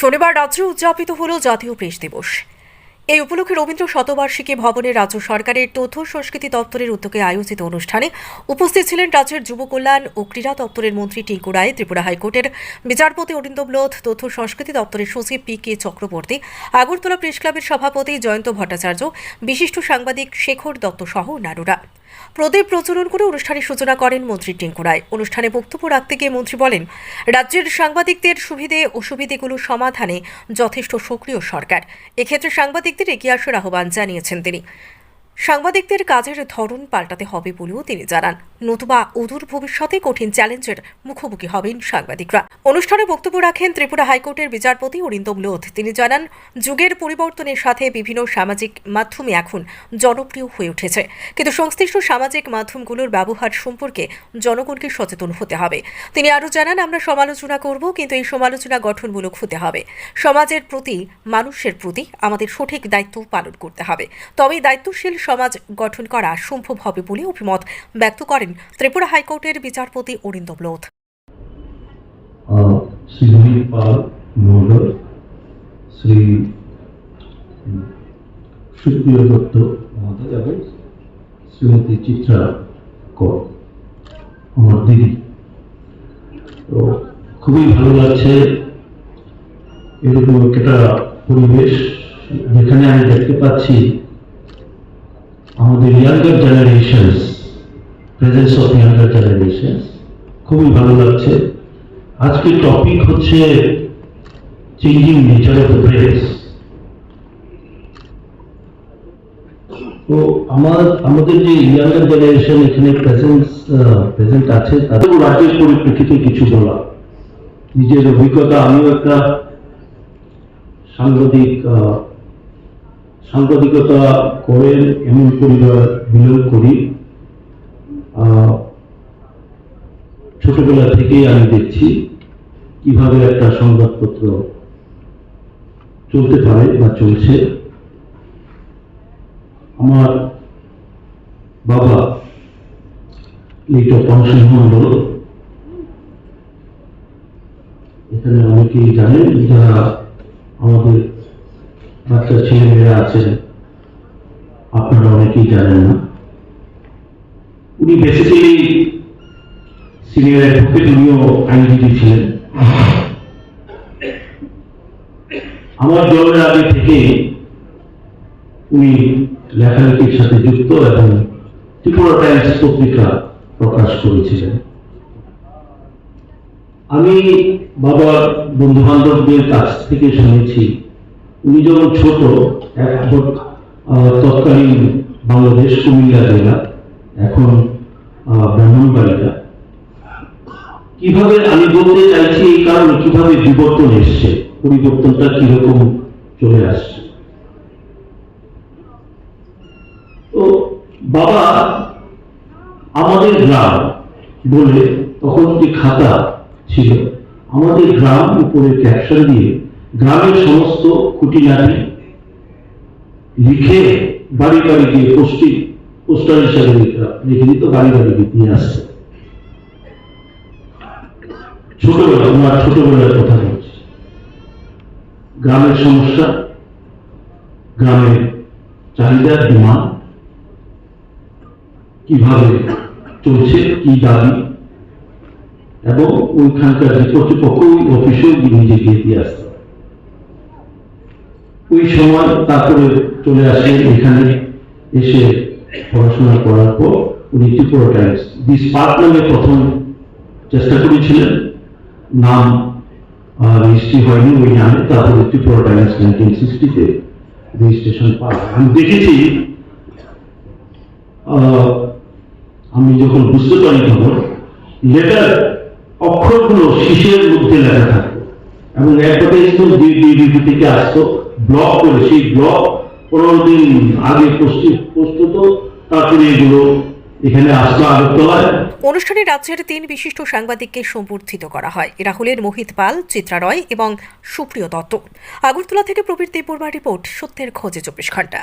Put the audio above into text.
শনিবার রাজ্যে উদযাপিত হল জাতীয় প্রেস দিবস। এই উপলক্ষে রবীন্দ্র শতবার্ষিকী ভবনে রাজ্য সরকারের তথ্য সংস্কৃতি দপ্তরের উদ্যোগে আয়োজিত অনুষ্ঠানে উপস্থিত ছিলেন রাজ্যের যুব কল্যাণ ও ক্রীড়া দপ্তরের মন্ত্রী টিঙ্কু রায়, ত্রিপুরা হাইকোর্টের বিচারপতি অরিন্দম লোধ, তথ্য সংস্কৃতি দপ্তরের সচিব P K Chakraborty, Agartala press ক্লাবের সভাপতি জয়ন্ত ভট্টাচার্য, বিশিষ্ট সাংবাদিক শেখর দত্ত সহ অন্যান্যরা। প্রদীপ প্রচলন করে অনুষ্ঠানের সূচনা করেন মন্ত্রী টিঙ্কু রায়। অনুষ্ঠানে বক্তব্য রাখতে গিয়ে মন্ত্রী বলেন, রাজ্যের সাংবাদিকদের সুবিধে অসুবিধেগুলো সমাধানে যথেষ্ট সক্রিয় সরকার। এক্ষেত্রে সাংবাদিকদের এগিয়ে আসার আহ্বান জানিয়েছেন তিনি। সাংবাদিকদের কাজের ধরন পাল্টাতে হবে বলেও তিনি জানান। নতুবা অদূর ভবিষ্যতে কঠিন চ্যালেঞ্জের মুখোমুখি হবেন সাংবাদিকরা। অনুষ্ঠানে বক্তব্য রাখেন ত্রিপুরা হাইকোর্টের বিচারপতি অরিন্দম লোধ। তিনি জানান, যুগের পরিবর্তনের সাথে বিভিন্ন সামাজিক মাধ্যমে এখন জনপ্রিয় হয়ে উঠেছে। কিন্তু সংশ্লিষ্ট সামাজিক মাধ্যমগুলোর ব্যবহার সম্পর্কে জনগণকে সচেতন হতে হবে। তিনি আরও জানান, আমরা সমালোচনা করব, কিন্তু এই সমালোচনা গঠনমূলক হতে হবে। সমাজের প্রতি, মানুষের প্রতি আমাদের সঠিক দায়িত্ব পালন করতে হবে। তবেই দায়িত্বশীল সমাজ গঠন করা সম্ভব হবে বলে অভিমত ব্যক্ত করেন ত্রিপুরা হাইকোর্টের বিচারপতি অরিন্দম লোধ সুপ্রিয় দত্ত মহোদয় এবং শ্রীমতী চিত্রা কর, আমার দিদি। তো খুবই ভালো লাগছে এরকম একটা পরিবেশ যেখানে আমি দেখতে পাচ্ছি আমাদের younger generations presence of younger generations খুবই ভালো লাগছে। আজকের টপিক হচ্ছে changing nature of the press তো আমার, আমাদের যে ইয়াঙ্গার জেনারেশন এখানে প্রেজেন্স প্রেজেন্ট আছে, তাদের রাজ্যের পরিপ্রেক্ষিতে কিছু বলা। নিজের অভিজ্ঞতা, আমিও একটা সাংবাদিক সাংবাদিকতা করেন, এমন পরিবার বিলোপ করি। ছোটবেলা থেকেই আমি দেখছি কীভাবে একটা সংবাদপত্র চলতে পারে বা চলছে। আমার বাবা লিটো পংসিংহ মন্ডল। এখানে অনেকেই জানেন যারা আমাদের বাচ্চা ছেলেমেয়েরা আছেন, আপনারা অনেকেই জানেন না। উনি বেসিক্যালি সিনিয়র অ্যাডভোকেট, উনিও আইনজীবী ছিলেন। আমার জন্মের আগে থেকে উনি লেখালেখির সাথে যুক্ত এবং ত্রিপুরা টাইমস পত্রিকা প্রকাশ করেছিলেন। আমি বাবার বন্ধু বান্ধবদের কাছ থেকে শুনেছি, উনি যখন ছোট এক তৎকালীন বাংলাদেশ কুমিল্লা জেলা, এখন আহ, ব্রাহ্মণবাড়িয়া কীভাবে আমি বলতে চাইছি এই কারণে কীভাবে বিবর্তন এসছে পরিবর্তনটা কীরকম চলে আসছে? তো বাবা আমাদের গ্রাম বলে তখন যে খাতা ছিল। আমাদের গ্রাম উপরে ক্যাপশন দিয়ে গ্রামের সমস্ত খুঁটিনাটি লিখে বাড়ি বাড়ি গিয়ে পোস্টিং পোস্টার হিসাবে লিখে- লিখে দিত বাড়ি বাড়ি দিয়ে আসছে ছোটবেলা ওনার ছোটবেলার কথা বলছি। গ্রামের সমস্যা, গ্রামের চাহিদা, ডিমান্ড, কীভাবে চলছে, কি দাবি, এবং ওইখানকার যে কর্তৃপক্ষ ওই অফিসেও নিজে গিয়ে দিয়ে আসতে ওই সময় তারপরে চলে আসে, এখানে এসে পড়াশোনা করার পর উনি ত্রিপুরা টাইমস দিস পার্ট নামে প্রথম চেষ্টা করেছিলেন নাম রেজিস্ট্রি হয়নি ওই নামে তারপরে ত্রিপুরা টাইমস নাইনটিন সিক্সটিতে রেজিস্ট্রেশন পায় আমি দেখেছি আমি যখন বুঝতে পারি তখন লেটার অক্ষরগুলো শীষের মধ্যে লেখা থাকতো এবং অ্যাডভার্টাইজমেন্ট দিয়ে থেকে আসতো ব্লক করে, সেই ব্লক পনেরো দিন আগে প্রস্তুত তারপরে এগুলো অনুষ্ঠানে রাজ্যের তিন বিশিষ্ট সাংবাদিককে সম্বর্ধিত করা হয়। এরা হলেন মোহিত পাল, চিত্রা রয় এবং সুপ্রিয় দত্ত। আগরতলা থেকে প্রবীর দেববর্মা রিপোর্ট, সত্যের খোঁজে চব্বিশ ঘণ্টা।